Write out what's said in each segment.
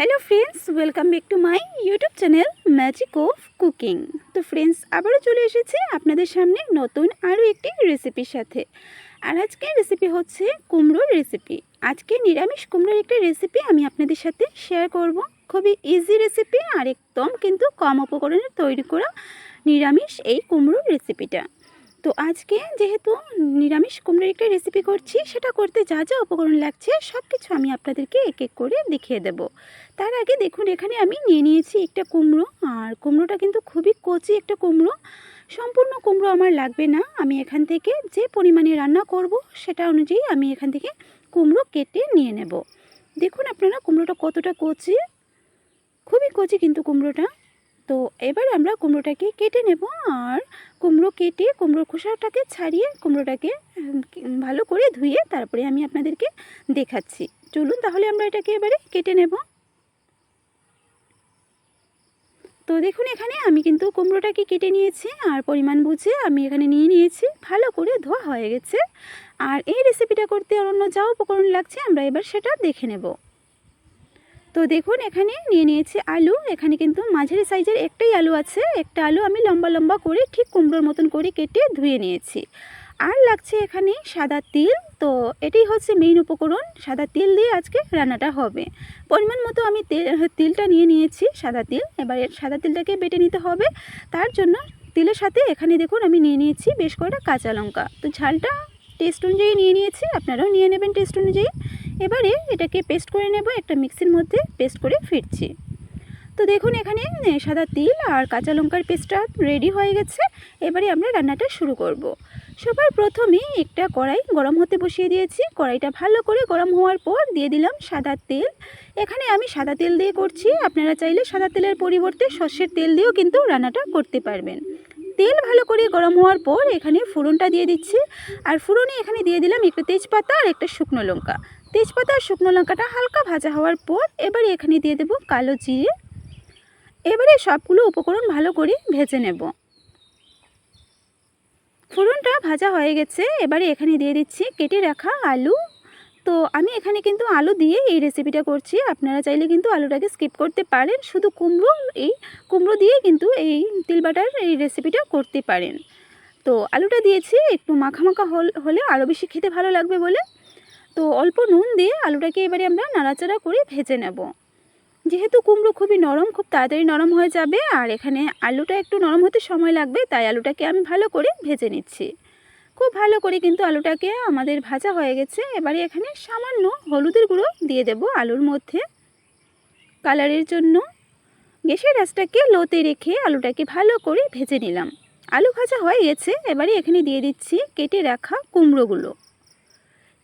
Hello friends welcome back to my YouTube channel magic of cooking তো friends আবারও চলে এসেছি আপনাদের সামনে নতুন আরও একটি রেসিপির সাথে। আর আজকের রেসিপি হচ্ছে কুমড়োর রেসিপি আজকে নিরামিষ কুমড়োর একটি রেসিপি আমি আপনাদের সাথে শেয়ার করব। খুবই ইজি রেসিপি আর একদম কিন্তু কম উপকরণে তৈরি করা নিরামিষ এই কুমড়োর রেসিপিটা তো আজকে যেহেতু নিরামিষ কুমড়োর একটা রেসিপি করছি, সেটা করতে যা যা উপকরণ লাগছে সব কিছু আমি আপনাদেরকে এক এক করে দেখিয়ে দেব। তার আগে দেখুন, এখানে আমি নিয়ে নিয়েছি একটা কুমড়ো, আর কুমড়োটা কিন্তু খুবই কচি একটা কুমড়ো। সম্পূর্ণ কুমড়ো আমার লাগবে না, আমি এখান থেকে যে পরিমাণে রান্না করব, সেটা অনুযায়ী আমি এখান থেকে কুমড়ো কেটে নিয়ে নেব। দেখুন, আপনারা কুমড়োটা কতটা কচি। খুবই কচি কিন্তু কুমড়োটা। তো এবার আমরা কুমড়োটাকে কেটে নেব আর কুমড়ো কেটে কুমড়োর খোসাটাকে ছাড়িয়ে কুমড়োটাকে ভালো করে ধুয়ে তারপরে আমি আপনাদেরকে দেখাচ্ছি। চলুন তাহলে আমরা এটাকে এবারে কেটে নেব। তো দেখুন এখানে আমি কিন্তু কুমড়োটাকে কেটে নিয়েছি আর পরিমাণ বুঝে আমি এখানে নিয়ে নিয়েছি। ভালো করে ধোয়া হয়ে গেছে। আর এই রেসিপিটা করতে অন্য যা উপকরণ লাগছে আমরা এবার সেটা দেখে নেব। তো দেখুন, এখানে নিয়ে নিয়েছি আলু। এখানে কিন্তু মাঝারি সাইজের একটাই আলু আছে। একটা আলু আমি লম্বা লম্বা করে ঠিক কুমড়োর মতন করে কেটে ধুয়ে নিয়েছি। আর লাগছে এখানে সাদা তিল। তো এটাই হচ্ছে মেইন উপকরণ। সাদা তিল দিয়ে আজকে রান্নাটা হবে। পরিমাণ মতো আমি তেল তিলটা নিয়ে নিয়েছি, সাদা তিল। এবার সাদা তিলটাকে বেটে নিতে হবে। তার জন্য তিলের সাথে এখানে দেখুন, আমি নিয়ে নিয়েছি বেশ কয়টা কাঁচা লঙ্কা। তো ঝালটা টেস্ট অনুযায়ী নিয়ে নিয়েছি। আপনারাও নিয়ে নেবেন টেস্ট অনুযায়ী। এবারে এটাকে পেস্ট করে নেব, একটা মিক্সির মধ্যে পেস্ট করে ফিরছি। তো দেখুন এখানে সাদা তিল আর কাঁচা লঙ্কার পেস্টটা রেডি হয়ে গেছে। এবারে আমরা রান্নাটা শুরু করব। সবার প্রথমে একটা কড়াই গরম হতে বসিয়ে দিয়েছি। কড়াইটা ভালো করে গরম হওয়ার পর দিয়ে দিলাম সাদা তেল। এখানে আমি সাদা তেল দিয়ে করছি। আপনারা চাইলে সাদা তেলের পরিবর্তে সর্ষের তেল দিয়েও কিন্তু রান্নাটা করতে পারবেন। তেল ভালো করে গরম হওয়ার পর এখানে ফোড়নটা দিয়ে দিচ্ছি। আর ফোড়নে এখানে দিয়ে দিলাম একটা তেজপাতা আর একটা শুকনো লঙ্কা। তেজপাতা আর শুকনো লঙ্কাটা হালকা ভাজা হওয়ার পর এবারে এখানে দিয়ে দেবো কালো জিরে। এবারে সবগুলো উপকরণ ভালো করে ভেজে নেব। ফোড়নটা ভাজা হয়ে গেছে, এবারে এখানে দিয়ে দিচ্ছি কেটে রাখা আলু। তো আমি এখানে কিন্তু আলু দিয়ে এই রেসিপিটা করছি, আপনারা চাইলে কিন্তু আলুটাকে স্কিপ করতে পারেন। শুধু কুমড়ো এই কুমড়ো দিয়ে কিন্তু এই তিলবাটার এই রেসিপিটা করতে পারেন। তো আলুটা দিয়েছি, একটু মাখা মাখা হল- হলে আরও বেশি খেতে ভালো লাগবে বলে। তো অল্প নুন দিয়ে আলুটাকে এবারে আমরা নাড়াচাড়া করে ভেজে নেব। যেহেতু কুমড়ো খুবই নরম, খুব তাড়াতাড়ি নরম হয়ে যাবে আর এখানে আলুটা একটু নরম হতে সময় লাগবে, তাই আলুটাকে আমি ভালো করে ভেজে নিচ্ছি। খুব ভালো করে কিন্তু আলুটাকে আমাদের ভাজা হয়ে গেছে, এবারে এখানে সামান্য হলুদের গুঁড়ো দিয়ে দেব আলুর মধ্যে। কালারের জন্য গ্যাসের রাসটাকে লোতে রেখে আলুটাকে ভালো করে ভেজে নিলাম। আলু ভাজা হয়ে গেছে, এবারে এখানে দিয়ে দিচ্ছি কেটে রাখা কুমড়োগুলো।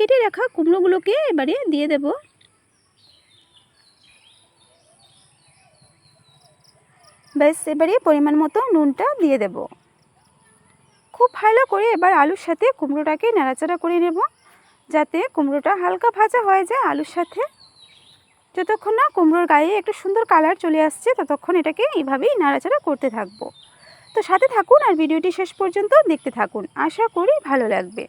কেটে রাখা কুমড়োগুলোকে এবারে দিয়ে দেব। ব্যাস, এবারে পরিমাণ মতো নুনটা দিয়ে দেব। খুব ভালো করে এবার আলুর সাথে কুমড়োটাকে নাড়াচাড়া করে নেব, যাতে কুমড়োটা হালকা ভাজা হয়ে যায় আলুর সাথে। যতক্ষণ না কুমড়োর গায়ে একটু সুন্দর কালার চলে আসছে, ততক্ষণ এটাকে এইভাবেই নাড়াচাড়া করতে থাকব। তো সাথে থাকুন আর ভিডিওটি শেষ পর্যন্ত দেখতে থাকুন। আশা করি ভালো লাগবে।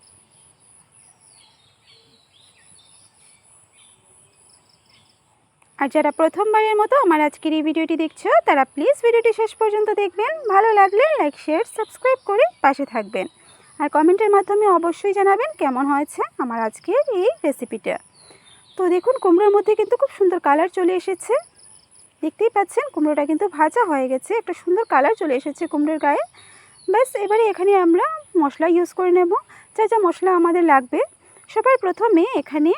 আর যারা প্রথমবারের মতো আমার আজকের এই ভিডিওটি দেখছ, তারা প্লিজ ভিডিওটি শেষ পর্যন্ত দেখবেন। ভালো লাগলে লাইক শেয়ার সাবস্ক্রাইব করে পাশে থাকবেন। আর কমেন্টের মাধ্যমে অবশ্যই জানাবেন কেমন হয়েছে আমার আজকের এই রেসিপিটা তো দেখুন, কুমড়োর মধ্যে কিন্তু খুব সুন্দর কালার চলে এসেছে। দেখতেই পাচ্ছেন, কুমড়োটা কিন্তু ভাজা হয়ে গেছে। একটা সুন্দর কালার চলে এসেছে কুমড়োর গায়ে। ব্যাস, এবারে এখানে আমরা মশলা ইউজ করে নেব। যা যা মশলা আমাদের লাগবে, সবার প্রথমে এখানে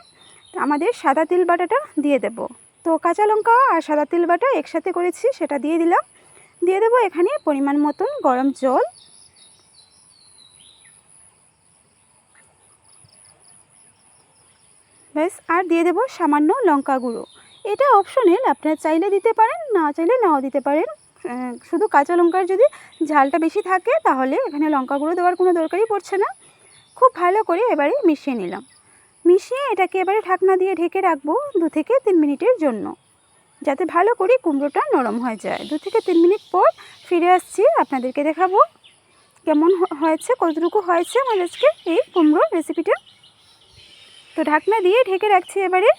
আমাদের সাদা তিল বাটাটা দিয়ে দেব। তো কাঁচা লঙ্কা আর সাদা তিল বাটা একসাথে করেছি, সেটা দিয়ে দিলাম। দিয়ে দেবো এখানে পরিমাণ মতন গরম জল। ব্যাস, আর দিয়ে দেবো সামান্য লঙ্কা গুঁড়ো। এটা অপশনাল আপনারা চাইলে দিতে পারেন, না চাইলে নাও দিতে পারেন। শুধু কাঁচা লঙ্কার যদি ঝালটা বেশি থাকে, তাহলে এখানে লঙ্কা গুঁড়ো দেওয়ার কোনো দরকারই পড়ছে না। খুব ভালো করে এবারে মিশিয়ে নিলাম। মিশিয়ে এটাকে এবারে ঢাকনা দিয়ে ঢেকে রাখব দু থেকে তিন মিনিটের জন্য। যাতে ভালো করে কুমড়োটা নরম হয়ে যায়। দু থেকে তিন মিনিট পর ফিরে আসছি, আপনাদেরকে দেখাবো কেমন হয়েছে, কতটুকু হয়েছে আমার আজকে এই কুমড়োর রেসিপিটা তো ঢাকনা দিয়ে ঢেকে রাখছি এবারে।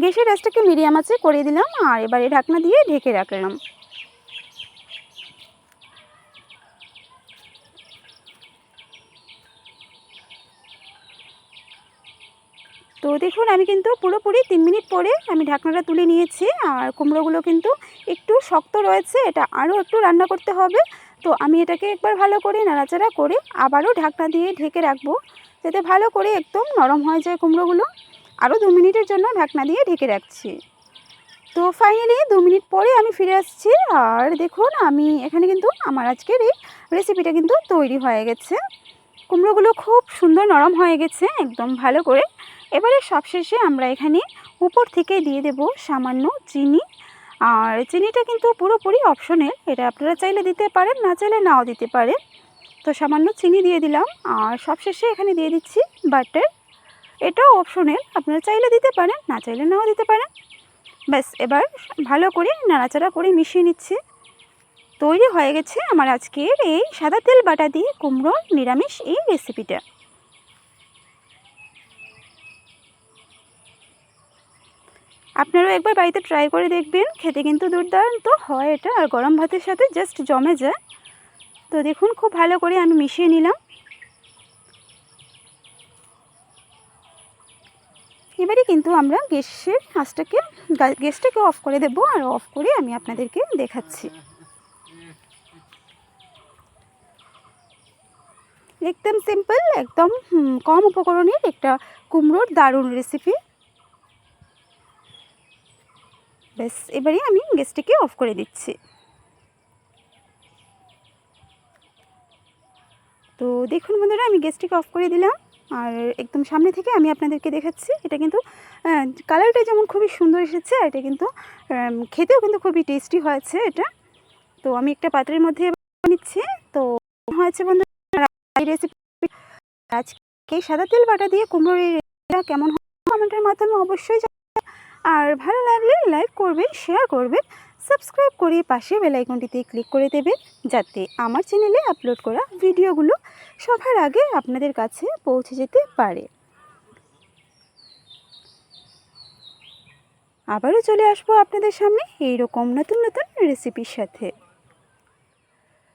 গ্যাসের রাসটাকে মিডিয়াম আছে করে দিলাম আর এবারে ঢাকনা দিয়ে ঢেকে রাখলাম। তো দেখুন, আমি কিন্তু পুরোপুরি তিন মিনিট পরে আমি ঢাকনাটা তুলে নিয়েছি আর কুমড়োগুলো কিন্তু একটু শক্ত রয়েছে, এটা আরও একটু রান্না করতে হবে। তো আমি এটাকে একবার ভালো করে নাড়াচাড়া করে আবারও ঢাকনা দিয়ে ঢেকে রাখব, যাতে ভালো করে একদম নরম হয়ে যায় কুমড়োগুলো। আরও দু মিনিটের জন্য ঢাকনা দিয়ে ঢেকে রাখছি। তো ফাইনালি দু মিনিট পরে আমি ফিরে আসছি আর দেখুন, আমি এখানে কিন্তু আমার আজকের এই রেসিপিটা কিন্তু তৈরি হয়ে গেছে। কুমড়োগুলো খুব সুন্দর নরম হয়ে গেছে, একদম ভালো করে। এবারে সবশেষে আমরা এখানে উপর থেকে দিয়ে দেব সামান্য চিনি। আর চিনিটা কিন্তু পুরোপুরি অপশনের এটা আপনারা চাইলে দিতে পারেন, না চাইলে নাও দিতে পারেন। তো সামান্য চিনি দিয়ে দিলাম, আর সবশেষে এখানে দিয়ে দিচ্ছি বাটার। এটাও অপশনের আপনারা চাইলে দিতে পারেন, না চাইলে নাও দিতে পারেন। ব্যাস, এবার ভালো করে নাড়াচাড়া করে মিশিয়ে নিচ্ছি। তৈরি হয়ে গেছে আমার আজকের এই সাদা তেল বাটা দিয়ে কুমড়োর নিরামিষ এই রেসিপিটা আপনারাও একবার বাড়িতে ট্রাই করে দেখবেন, খেতে কিন্তু দুর্দান্ত হয় এটা, আর গরম ভাতের সাথে জাস্ট জমে যায়। তো দেখুন, খুব ভালো করে আমি মিশিয়ে নিলাম। এবারে কিন্তু আমরা গ্যাসের আঁচটাকে গ্যাসটাকে অফ করে দেবো, আর অফ করে আমি আপনাদেরকে দেখাচ্ছি। একদম সিম্পল একদম কম উপকরণের একটা কুমড়োর দারুণ রেসিপি ব্যাস, এবারে আমি গ্যাসটাকে অফ করে দিচ্ছি। তো দেখুন বন্ধুরা, আমি গ্যাসটিকে অফ করে দিলাম। আর একদম সামনে থেকে আমি আপনাদেরকে দেখাচ্ছি, এটা কিন্তু কালারটা যেমন খুবই সুন্দর এসেছে, আর এটা কিন্তু খেতেও কিন্তু খুবই টেস্টি হয়েছে এটা। তো আমি একটা পাত্রের মধ্যে নিচ্ছি। তো হয়েছে বন্ধু এই রেসিপি আজকে সাদা তেল বাটা দিয়ে কুমড়োর এই কেমন কমেন্টের মাধ্যমে অবশ্যই জানাবেন। আর ভালো লাগলে লাইক করবেন, শেয়ার করবেন, সাবস্ক্রাইব করে পাশে বেলাইকনটিতে ক্লিক করে দেবেন যাতে আমার চ্যানেলে আপলোড করা ভিডিওগুলো সবার আগে আপনাদের কাছে পৌঁছে যেতে পারে। আবারও চলে আসব আপনাদের সামনে এইরকম নতুন নতুন রেসিপির সাথে।